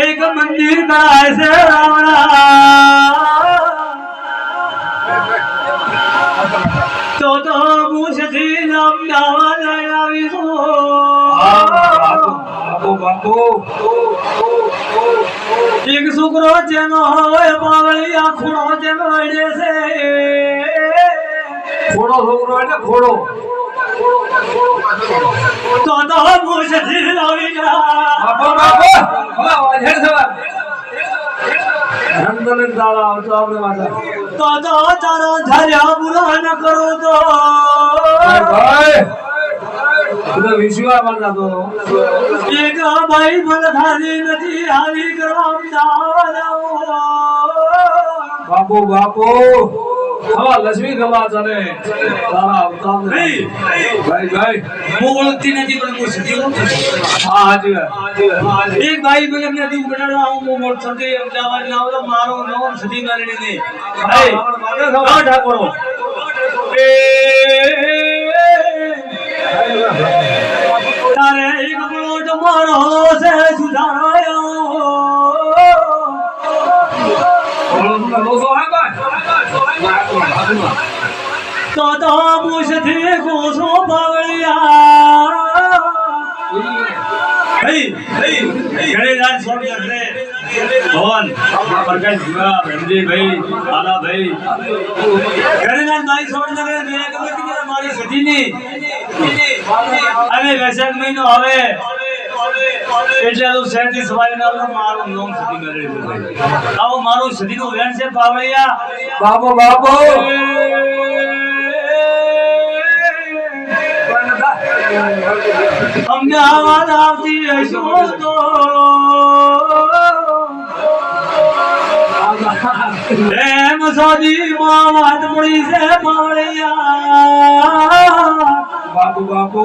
એક મંદિર થાય છે તો તો આવીશું બાપુ બાપુ એક છોકરો જેનો હોય પાવળિયા ખૂણો જેનો છે ખોડો છોકરો એટલે ઘોડો. તો તો મુશથી આવી બાપુ બાપુ. હવે વાજેડ સવાર આવતો આપણે માતા તો તો તારા ધાર્યા ન કરો તો. ભાઈ તું વિશ્વા માનતા તો એક ભાઈ મને ખાલી નથી આવી કરવા. બાપુ બાપુ. હવા લક્ષ્મી ગમા તને તારા અવતાર. ભાઈ, ભાઈ. હું ઓળખતી નથી પણ હું છું. હા હાજી. એક ભાઈ મને એમને હું હું મોટ અમદાવાદ ના આવો મારો નામ સતી નારાયણ નહીં ભાઈ હા, ઠાકોરો. તારે એક મોટ મારો તો મુજથી ગોસો હઈ ગણેશનાથ સ્વામી હશે ભવન પ્રકાશ ભીમા ભીમજીભાઈ આલાભાઈ ગણેશનાથભાઈ સ્વામી મેં ગમે કીધું મારી સતીની અને વૈશાખ મહિનો આવે એટલે તો ના મારું નામ આવો મારું સતીનું વેણ છે પાવળિયા. બાપુ બાપુ. આવાજ આવતી હશું તો એમ સાદી માં વાત છે પાવળિયા. બાપુ બાપુ.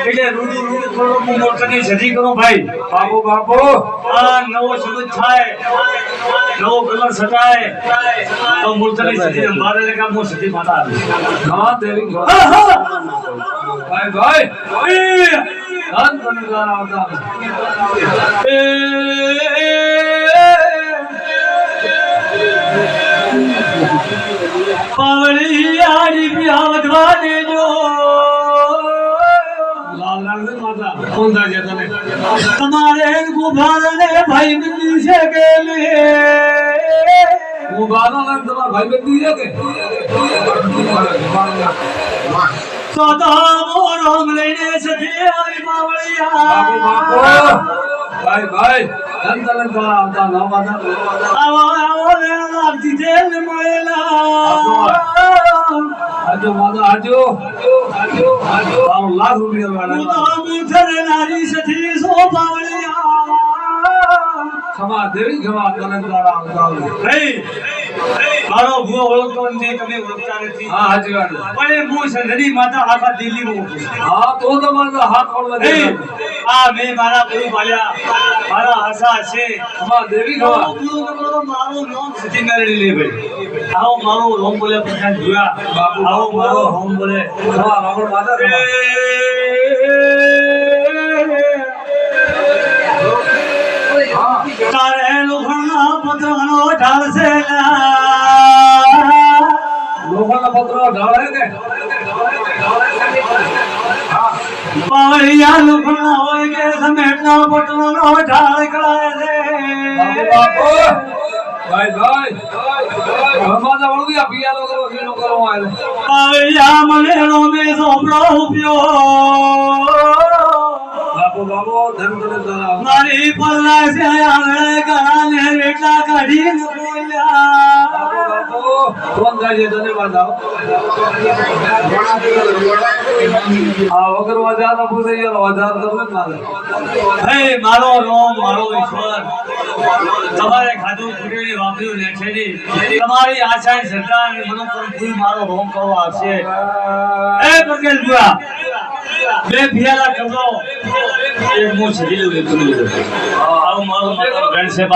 એટલે રૂડું રૂડું થોડું હું મોટરની સજી કરું ભાઈ બાપુ બાપુ આ નવો સમજ થાય. નવો કલર સટાય તો મૂર્તની સજી મારે લેખા હું સજી માતા આવીશ. હા દેવી. ભાઈ ભાઈ. એ, ધન તારા અવતાર એ, તમારે ગુભાને ભાઈ બંધી છે કે ભાઈ ભાઈ આજો આજો આજો બાવન લાખ રૂપિયા વાળા નારી સધી સો પાવળિયા ખમા દેવી ખમા તને આવતા ભાઈ મારો ભૂવો ઓળખતો ને તમે ઓળખતા નથી. હા હાજી વાત પણ હું સંધની માતા આખા દિલ્હી માં છું. હા તો તમારો હાથ ઓળવા દે આ મે મારા ગુરુ પાલ્યા મારા આશા છે. ખમા દેવી નો ગુરુ નકરો મારો નામ સચિન નારાયણ લે ભાઈ. આવો મારો રોમ બોલે પ્રકાશ જોયા બાપુ, આવો મારો રોમ બોલે. ખમા મારો માતા ઢાળશે લોખંડના પત્રો ઢાળે કે પાવળિયા લોખંડના હોય કે સમેટના પત્રનો ઢાળ કળાય છે. બાપુ ભાઈ ભાઈ. ઘરમાં તો વળગ્યા પિયાલો કરો પીણો કરો આલે મને ઉપ્યો તારા મારી પલ્લા છે બોલ્યા આ વગર વધારે થઈ યાર વધારે તમને ના હે મારો રોમ મારો ઈશ્વર. તમારે ખાધું પીધું વાપર્યું ને છેડી તમારી આશા શ્રદ્ધા અને મનોકર ફૂલ મારો રોમ કરવો આવશે. એ પટેલ બુઆ બે ફિયાલા કરજો એક હું છેડી લઉં એક આવું મારું મારો છે.